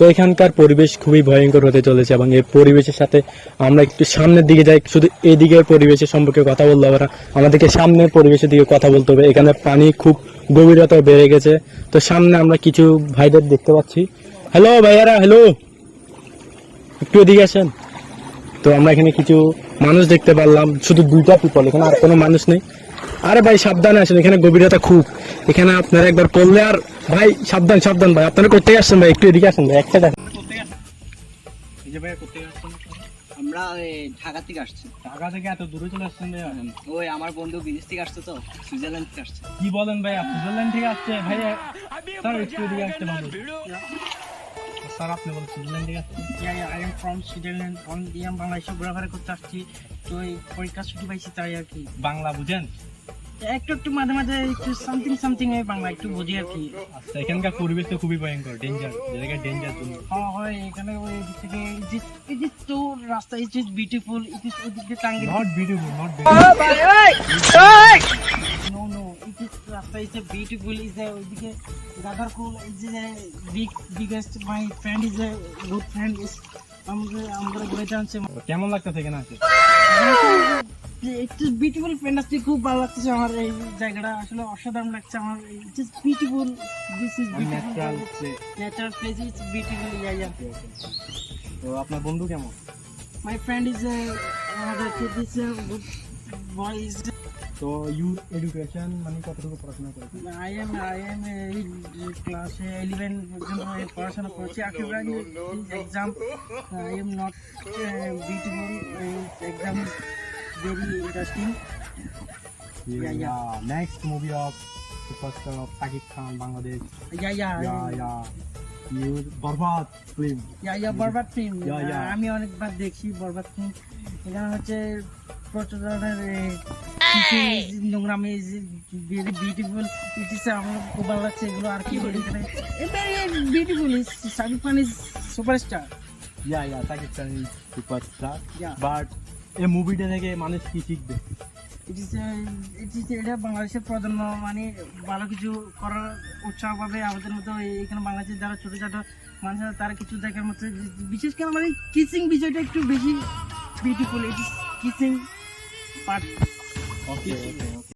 তো এখানকার পরিবেশ খুবই ভয়ঙ্কর হতে চলেছে এবং এই পরিবেশের সাথে আমরা একটু সামনের দিকে যাই, শুধু এদিকের পরিবেশের সম্পর্কে কথা বলতে হবে না, আমাদেরকে সামনের পরিবেশের দিকে কথা বলতে হবে। এখানে পানি খুব গভীরতা বেড়ে গেছে। তো সামনে আমরা কিছু ভাইদের দেখতে পাচ্ছি। হ্যালো ভাইয়ারা হ্যালো একটু এদিকে আসেন। তো আমরা এখানে কিছু মানুষ দেখতে পারলাম, শুধু দুইটা পিপল এখানে আর কোনো মানুষ নেই। আরে ভাই সাবধানে আসেন এখানে গভীরতা খুব। এখানে আপনারা একবার পড়লে আর ভাই সাবধান সাবধান ভাই আপনারা কোথায় আসছেন ভাই একটু এদিকে আসেন ভাই একটা দেখেন। আমরা ওই ঢাকা থেকে আসছি। ঢাকা থেকে এত দূরে চলে আসছেন ভাই ওই আমার বন্ধু বিদেশ থেকে আসছে তো সুইজারল্যান্ড থেকে আসছে। কি বলেন ভাই সুইজারল্যান্ড থেকে আসছে? ভাই স্যার একটু এদিকে আসতে পারবেন। স্যার আপনি বলেন সুইজারল্যান্ড থেকে আসছেন? I am from Switzerland on বাংলাদেশে ঘোরাফেরা করতে আসছি। তো এই পরীক্ষা ছুটি পাইছি তাই আর কি। বাংলা বুঝেন? একটু একটু মাঝে মাঝে একটু সামথিং সামথিং এই বাংলা একটু বুঝি আর কি। আচ্ছা এখানকার পরিবেশ তো খুবই ভয়ঙ্কর ডেঞ্জার যেটাকে ডেঞ্জার জন্য হ্যাঁ হয় এখানে ওই দিক থেকে ইট ইজ তো রাস্তা it is beautiful it is ওই দিক টাঙ্গি not beautiful not no no it is রাস্তা is a beautiful is a ওইদিকে gather cool is a big biggest my friend is a good friend is আমাদের আমাদের ঘুরে আনছে কেমন লাগতেছে এখানে আছে একটু বিউটিফুল ফ্যান্টাস্টি খুব ভালো লাগছে আমার এই জায়গাটা। আসলে অসাধারণ লাগছে আমার it is beautiful this is natural natural place is beautiful yeah yeah তো আপনার বন্ধু কেমন? মাই ফ্রেন্ড ইজ আমাদের দিস গুড বয় ইজ তো ইউথ এডুকেশন মানে কতটুকু পড়াশোনা করেছে আই এম আই এম এই ক্লাসে ইলেভেন পর্যন্ত পড়াশোনা করছি। After exam I am not beautiful exam very interesting Yeah, yeah. Next movie of superstar of Shakib Khan Bangladesh yeah yeah yeah yeah you Barbaad film yeah yeah Barbaad film Yeah, yeah. আমি অনেকবার দেখছি বরবাদ film এখানে হচ্ছে প্রচুর ধরনের নোংরামি very beautiful it ইস আমার খুব ভালো লাগছে এগুলো আর কি বলি এখানে। Beautiful Shakib Khan is superstar yeah yeah Shakib Khan is superstar Yeah. But এই মুভিটা থেকে মানুষ কি শিখবে? ইস এটা বাংলাদেশের প্রজন্ম মানে ভালো কিছু করার উৎসাহ পাবে আমাদের মতো এখানে বাংলাদেশের যারা ছোটো ছোটো মানুষ আছে তারা কিছু দেখার মতো বিশেষ করে মানে কিচিং কিসিং বিষয়টা একটু বেশি beautiful it is kissing part okay okay